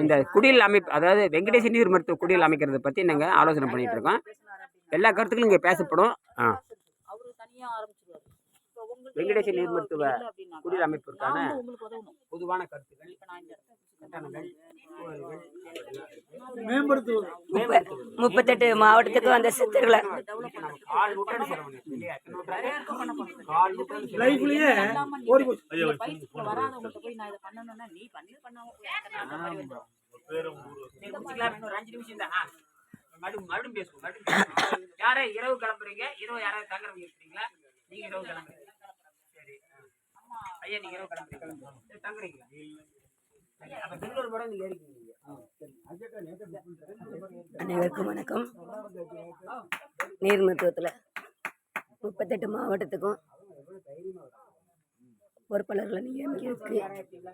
இந்த குடியில் அமைப்பு அதாவது வெங்கடேச நீர் மருத்துவ குடியில் அமைக்கிறத பற்றி நாங்கள் ஆலோசனை பண்ணிட்டு இருக்கோம் எல்லா கருத்துக்களும் இங்கே பேசப்படும். ஆ. வெங்கடேச நீர் மருத்துவ குடியில் அமைப்பிற்கான பொதுவான கருத்துக்கள் கட்டணங்கள் முப்பத்தெட்டு மாவட்டத்துக்கும் அந்த சித்தர்களை. மறுபடியும் பேசுவோம். யாரே இரவு கிளம்புறீங்க இரவு யாராவது தங்குறவங்க இருக்கீங்களா நீங்க இரவு கிளம்புறீங்க சரி. ஐயா நீங்க இரவு கிளம்புறீங்க தங்குறீங்களா அனைவருக்கும் வணக்கம். நீர் மருத்துவத்தில் முப்பத்தெட்டு மாவட்டத்துக்கும் பொறுப்பாளர்களை நியமிக்கிறதுக்கு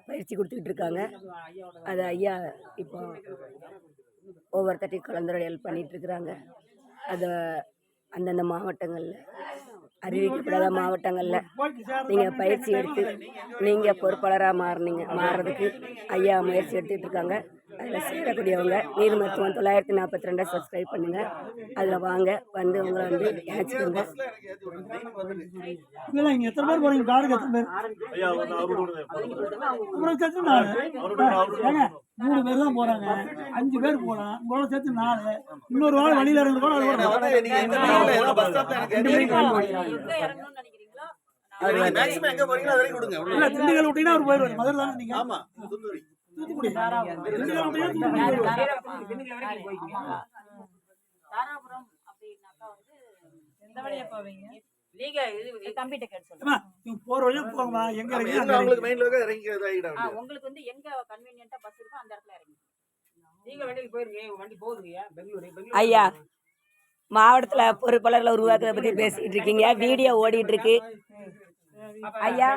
பயிற்சி கொடுத்துக்கிட்டு இருக்காங்க? அது ஐயா இப்போ ஒவ்வொருத்தட்டையும் கலந்துரையாடல் பண்ணிட்டு இருக்கிறாங்க. அதை அந்தந்த மாவட்டங்களில் அறிவிக்கப்படாத மாவட்டங்களில் நீங்கள் பயிற்சி எடுத்து நீங்கள் பொறுப்பாளராக மாறினீங்க. மாறுறதுக்கு ஐயா முயற்சி எடுத்துகிட்டு இருக்காங்க. அதில் சேரக்கூடியவங்க நீர் மருத்துவம் தொள்ளாயிரத்தி நாற்பத்தி ரெண்டை சப்ஸ்கிரைப் பண்ணுங்கள் அதில் வாங்க வந்து உங்களை வந்து இணைச்சிக்கோங்க இல்ல இங்க எத்தனை பேர் போறீங்க? காருக்கு எத்தனை பேர்? சேர்த்து நாலு. ஏங்க, மூணு பேர் தான் போறாங்க. அஞ்சு பேர் போலாம் உங்களோட சேர்த்து நாலு. இன்னொரு வாரம் வழியில இருந்து கூட ரெண்டு மணிக்கு. எங்க நினைக்கிறீங்களோ? இல்ல திண்டுக்கல் விட்டீங்கன்னா அவர் போயிடுவாரு. மதுரை தானே நீங்க? ஆமா தூத்துக்குடி. தாராபுரம். அப்படின்னாக்கா வந்து எந்த வழியா போவீங்க? உங்களுக்கு வந்து எங்க கன்வீனியன்ட்டா பஸ் இருக்கோ அந்த இடத்துல இறங்கி. நீங்க வண்டியில் வண்டி போகுதுங்க. பெங்களூர் பெங்களூர். ஐயா மாவட்டத்தில் பொறுப்பாளர்களை உருவாக்குறத பற்றி பேசிக்கிட்டு இருக்கீங்க. வீடியோ ஓடிட்டு இருக்கு ஐயா.